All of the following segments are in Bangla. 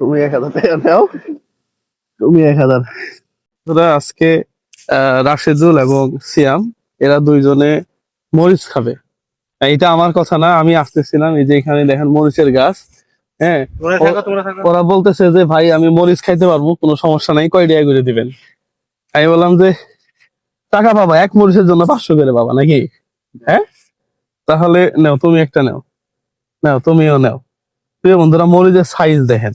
তুমি এক হাজার টাকা নাও। তুমি এক হাজার। তোরা আজকে আহ, রাশেদুল এবং সিয়াম এরা দুইজনে মরিচ খাবে। এটা আমার কথা না আমি আসতেছিলাম এই যে এখানে দেখেন মরিচের গাছ। হ্যাঁ ওরা বলতেছে যে ভাই আমি মরিচ খাইতে পারব কোনো সমস্যা নাই কয় টাকা করে দিবেন? আমি বললাম যে টাকা পাবা এক মরিচের জন্য পাঁচশো করে পাবা নাকি? হ্যাঁ? তাহলে নাও তুমি একটা নাও। নাও তুমিও নাও। প্রিয় বন্ধুরা মরিচের সাইজ দেখেন।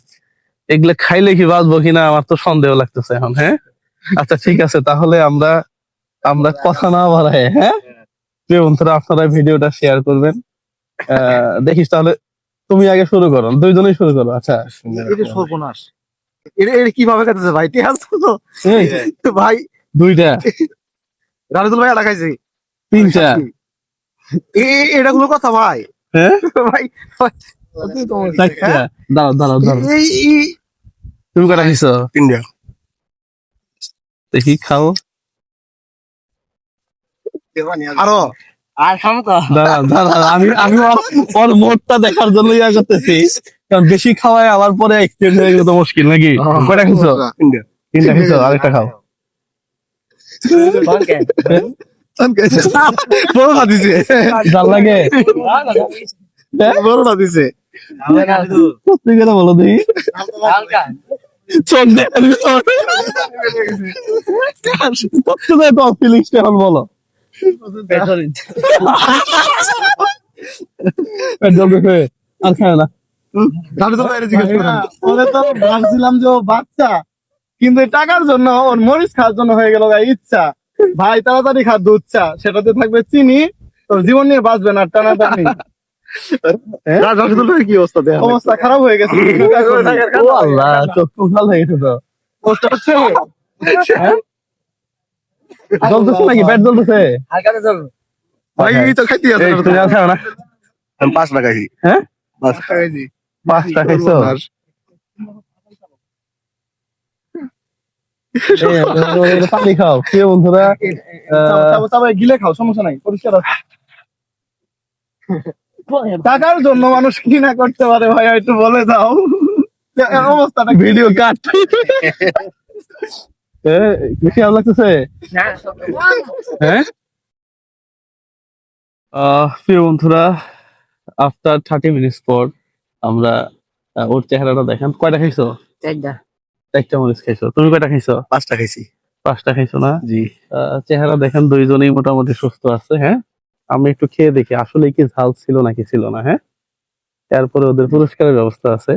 এগুলো খাইলে কি বাঁচবো কিনা আমার তো সন্দেহ লাগতেছে এখন হ্যাঁ? আচ্ছা ঠিক আছে তাহলে আমরা আমরা কথা না বাড়াই হ্যাঁ? প্রিয় বন্ধুরা আপনারা ভিডিওটা শেয়ার করবেন। আহ, দেখিস তাহলে তুমি আগে শুরু করো দুইজনেই শুরু করো আচ্ছা। এটা সর্বনাশ। এটা এটা কীভাবে কাটতেছে ভাই? তো? ভাই দুইটা। রাজুল ভাই আটা খাইছে। তিনটা। এ এটা কোনো কথা ভাই? হ্যাঁ? ভাই চারটা। দাঁড়াও দাঁড়াও দাঁড়াও। তুমি কটা খাইছো? তিনটা। দেখি খাও। আরও। আর দাঁড়াও দাঁড়াও আমি আমি ওর- মোটটা দেখার জন্য ইয়া করতেছি। কারণ বেশি খাওয়ায় আবার পরে এক্সটেন্ড হয়ে গেলে তো মুশকিল নাকি? কয়টা খাইছো? তিনটা তিনটা। খাইছো আরেকটা খাও। বড়টা দিছে। জাল লাগে? বড়টা দিছে। বলো দেখি। চোখ ফিলিংসটা এখন বলো। আর খায় না। ভাই ভাবছিলাম যে বাচ্চা। কিন্তু টাকার জন্য ওর মরিচ খাওয়ার জন্য হয়ে গেল গাই ইচ্ছা। ভাই তাড়াতাড়ি খাদ্য দুধ চা। সেটাতে থাকবে চিনি। তোর জীবন নিয়ে বাঁচবে না টানাটানি। ভাই কি অবস্থা খারাপ হয়ে গেছে। ও আল্লাহ চোখ তো হয়ে গেছে তো। কষ্ট হচ্ছে? হ্যাঁ? জ্বলতেছে নাকি? জ্বলতেছে? ভাই তো খাইতে আছে তুমি আর খাও না? আমি পাঁচ টাকা খাইছি। হ্যাঁ? পাঁচ। টাকা খাইছি। পাঁচটা খাইছো? এই, পানি খাও। প্রিয় বন্ধুরা গিলে খাও সমস্যা নাই পরিষ্কার আছে। টাকার জন্য মানুষ কি না করতে পারে ভাই একটু বলে দাও। অবস্থাটা ভিডিও কাট। বেশি ভালো লাগতেছে? হ্যাঁ? আহ, প্রিয় বন্ধুরা আফটার থার্টি মিনিটস পর আমরা ওর চেহারাটা দেখেন। কয়টা খাইছো? একটা মরিচ খাইছো। তুমি কয়টা খাইছো? পাঁচটা খাইছি। পাঁচটা খাইছো না? জি। আহ, চেহারা দেখেন দুইজনেই মোটামুটি সুস্থ আছে হ্যাঁ? আমি একটু খেয়ে দেখি, আসলে কি ঝাল ছিল নাকি ছিল না হ্যাঁ? তারপরে ওদের পুরস্কারের ব্যবস্থা আছে।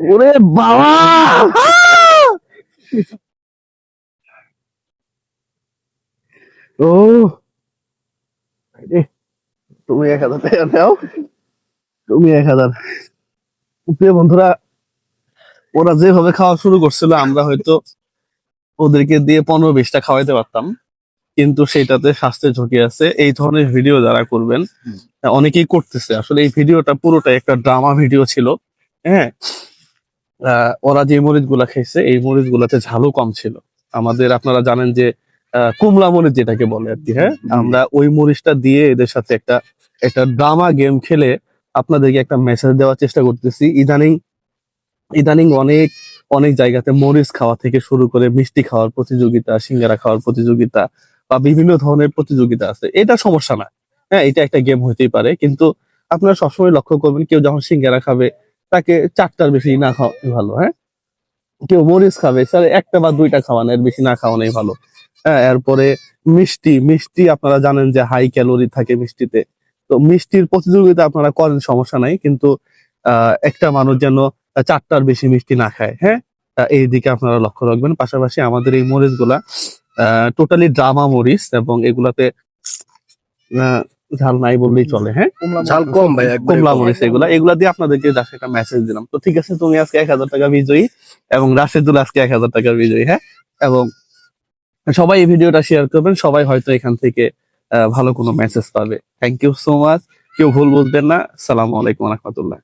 ওরে বাবা! ও! তুমি এক হাজার টাকা তুমি এক হাজার। বন্ধুরা ওরা যেভাবে খাওয়া শুরু করছিল আমরা হয়তো ওদেরকে দিয়ে পনেরো বিশটা খাওয়াইতে পারতাম। কিন্তু সেটাতে স্বাস্থ্যের ঝুঁকি আছে। এই ধরনের ভিডিও যারা করবেন অনেকেই করতেছে। আসলে এই ভিডিওটা পুরোটাই একটা ড্রামা ভিডিও ছিল। হ্যাঁ? ওরা যে মরিচগুলা খাইছে এই মরিচ গুলাতে ঝালও কম ছিল। আমাদের আপনারা জানেন যে আহ, কুমলা মরিচ যেটাকে বলে আর কি হ্যাঁ? আমরা ওই মরিচটা দিয়ে এদের সাথে একটা একটা ড্রামা গেম খেলে আপনাদেরকে একটা মেসেজ দেওয়ার চেষ্টা করতেছি। ইদানিং ইদানিং অনেক অনেক জায়গাতে মরিচ খাওয়া থেকে শুরু করে মিষ্টি খাওয়ার প্রতিযোগিতা, সিঙ্গারা খাওয়ার প্রতিযোগিতা বা বিভিন্ন ধরনের প্রতিযোগিতা আছে। এটা সমস্যা না। হ্যাঁ এটা একটা গেম হইতেই পারে। কিন্তু আপনারা সবসময় লক্ষ্য করবেন, কেউ যখন সিঙ্গারা খাবে, তাকে চারটার বেশি না খাওয়া ভালো হ্যাঁ? কেউ মরিচ খাবে, স্যার, একটা বা দুইটা খাওয়ানো এর বেশি না খাওয়ানোই ভালো। হ্যাঁ এরপরে মিষ্টি মিষ্টি আপনারা জানেন যে হাই ক্যালোরি থাকে মিষ্টিতে। তো মিষ্টির প্রতিযোগিতা আপনারা করেন, সমস্যা নাই। কিন্তু একটা মানুষ যেন চারটার বেশি মিষ্টি না খায় হ্যাঁ? এই দিকে আপনারা লক্ষ্য রাখবেন। পাশাপাশি আমাদের এই মরিচগুলা টোটালি ড্রামা মরিচ এবং এগুলাতে ঝাল নাই বললেই চলে হ্যাঁ? ঝাল কম ভাই কমলা মরিচ এগুলা। এগুলা দিয়ে আপনাদেরকে জাস্ট একটা মেসেজ দিলাম। তো ঠিক আছে তুমি আজকে এক হাজার টাকা বিজয়ী এবং রাশেদুল আজকে এক হাজার টাকার বিজয়ী হ্যাঁ? এবং সবাই এই ভিডিওটা শেয়ার করবেন। সবাই হয়তো এখান থেকে আহ, ভালো কোনো মেসেজ পাবে। থ্যাংক ইউ সো মাচ কেউ ভুল বুঝবেন না। সালামু আলাইকুম রহমতুল্লাহ।